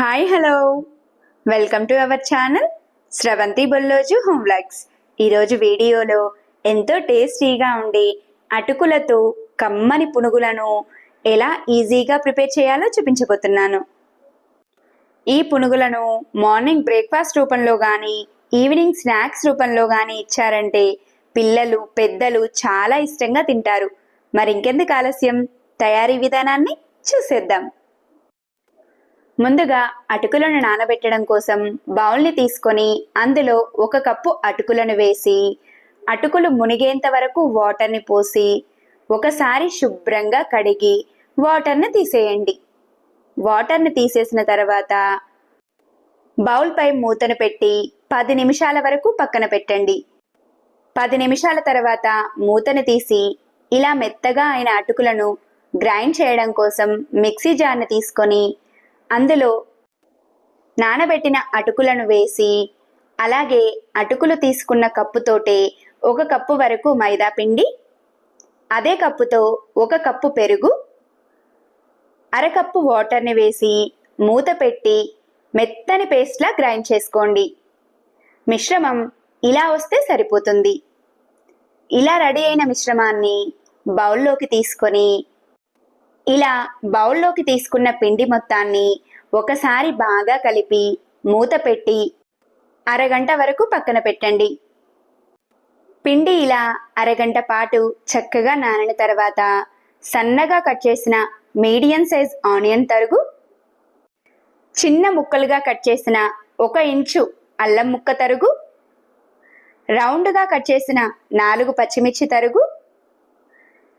Hi hello welcome to our channel Sravanthi Bolloju home vlogs ఈరోజు వీడియోలో ఎంతో టేస్టీగా ఉండి అటుకులతో కమ్మని పునుగులను ఎలా ఈజీగా ప్రిపేర్ చేయాలో చూపించబోతున్నాను. ఈ పునుగులను మార్నింగ్ బ్రేక్ఫాస్ట్ రూపంలో కానీ ఈవినింగ్ స్నాక్స్ రూపంలో కానీ ఇచ్చారంటే పిల్లలు పెద్దలు చాలా ఇష్టంగా తింటారు. మరి ఇంకెందుకు ఆలస్యం? తయారీ విధానాన్ని చూసేద్దాం. ముందుగా అటుకులను నానబెట్టడం కోసం బౌల్ని తీసుకొని అందులో ఒక కప్పు అటుకులను వేసి అటుకులు మునిగేంత వరకు వాటర్ని పోసి ఒకసారి శుభ్రంగా కడిగి వాటర్ని తీసేయండి. వాటర్ని తీసేసిన తర్వాత బౌల్పై మూతను పెట్టి పది నిమిషాల వరకు పక్కన పెట్టండి. పది నిమిషాల తర్వాత మూతను తీసి ఇలా మెత్తగా అయిన అటుకులను గ్రైండ్ చేయడం కోసం మిక్సీ జార్ని తీసుకొని అందులో నానబెట్టిన అటుకులను వేసి అలాగే అటుకులు తీసుకున్న కప్పుతోటే ఒక కప్పు వరకు మైదా పిండి అదే కప్పుతో ఒక కప్పు పెరుగు అరకప్పు వాటర్ని వేసి మూత పెట్టి మెత్తని పేస్ట్లా గ్రైండ్ చేసుకోండి. మిశ్రమం ఇలా వస్తే సరిపోతుంది. ఇలా రెడీ అయిన మిశ్రమాన్ని బౌల్లోకి తీసుకొని ఇలా బౌల్లోకి తీసుకున్న పిండి మొత్తాన్ని ఒకసారి బాగా కలిపి మూత పెట్టి అరగంట వరకు పక్కన పెట్టండి. పిండి ఇలా అరగంట పాటు చక్కగా నానిన తర్వాత సన్నగా కట్ చేసిన మీడియం సైజ్ ఆనియన్ తరుగు చిన్న ముక్కలుగా కట్ చేసిన ఒక ఇంచు అల్లం ముక్క తరుగు రౌండ్గా కట్ చేసిన నాలుగు పచ్చిమిర్చి తరుగు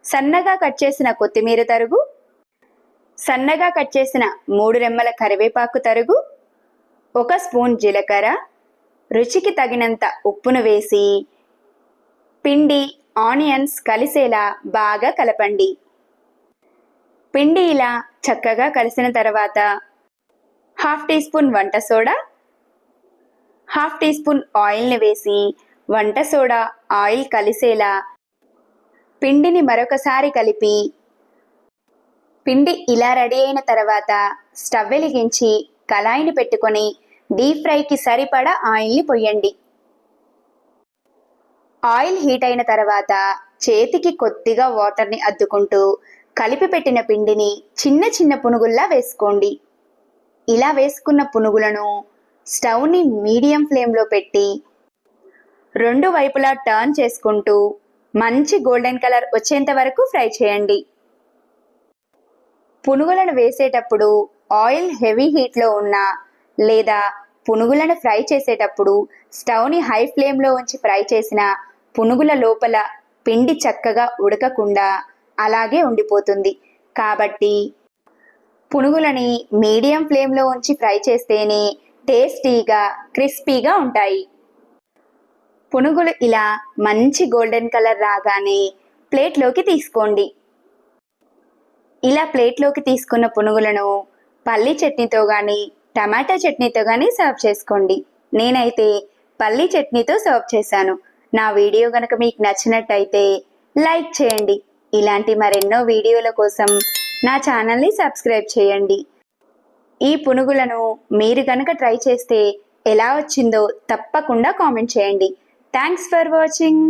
సన్నగా కట్ చేసిన కొత్తిమీర తరుగు సన్నగా కట్ చేసిన మూడు రెమ్మల కరివేపాకు తరుగు ఒక స్పూన్ జీలకర్ర రుచికి తగినంత ఉప్పును వేసి పిండి ఆనియన్స్ కలిసేలా బాగా కలపండి. పిండి ఇలా చక్కగా కలిసిన తర్వాత హాఫ్ టీ స్పూన్ వంట సోడా హాఫ్ టీ స్పూన్ ఆయిల్ని వేసి వంట సోడా ఆయిల్ కలిసేలా పిండిని మరొకసారి కలిపి పిండి ఇలా రెడీ అయిన తర్వాత స్టవ్ వెలిగించి కళాయిని పెట్టుకొని డీప్ ఫ్రైకి సరిపడా ఆయిల్ని పొయ్యండి. ఆయిల్ హీట్ అయిన తర్వాత చేతికి కొద్దిగా వాటర్ని అద్దుకుంటూ కలిపి పెట్టిన పిండిని చిన్న చిన్న పునుగుల్లా వేసుకోండి. ఇలా వేసుకున్న పునుగులను స్టవ్ని మీడియం ఫ్లేమ్లో పెట్టి రెండు వైపులా టర్న్ చేసుకుంటూ మంచి గోల్డెన్ కలర్ వచ్చేంత వరకు ఫ్రై చేయండి. పునుగులను వేసేటప్పుడు ఆయిల్ హెవీ హీట్లో ఉన్నా లేదా పునుగులను ఫ్రై చేసేటప్పుడు స్టవ్ని హై ఫ్లేమ్లో ఉంచి ఫ్రై చేసిన పునుగుల లోపల పిండి చక్కగా ఉడకకుండా అలాగే ఉండిపోతుంది. కాబట్టి పునుగులని మీడియం ఫ్లేమ్లో ఉంచి ఫ్రై చేస్తేనే టేస్టీగా క్రిస్పీగా ఉంటాయి. పునుగులు ఇలా మంచి గోల్డెన్ కలర్ రాగానే ప్లేట్లోకి తీసుకోండి. ఇలా ప్లేట్లోకి తీసుకున్న పునుగులను పల్లీ చట్నీతో కానీ టమాటా చట్నీతో కానీ సర్వ్ చేసుకోండి. నేనైతే పల్లీ చట్నీతో సర్వ్ చేశాను. నా వీడియో కనుక మీకు నచ్చినట్టయితే లైక్ చేయండి. ఇలాంటి మరెన్నో వీడియోల కోసం నా ఛానల్ని సబ్స్క్రైబ్ చేయండి. ఈ పునుగులను మీరు కనుక ట్రై చేస్తే ఎలా వచ్చిందో తప్పకుండా కామెంట్ చేయండి. Thanks for watching.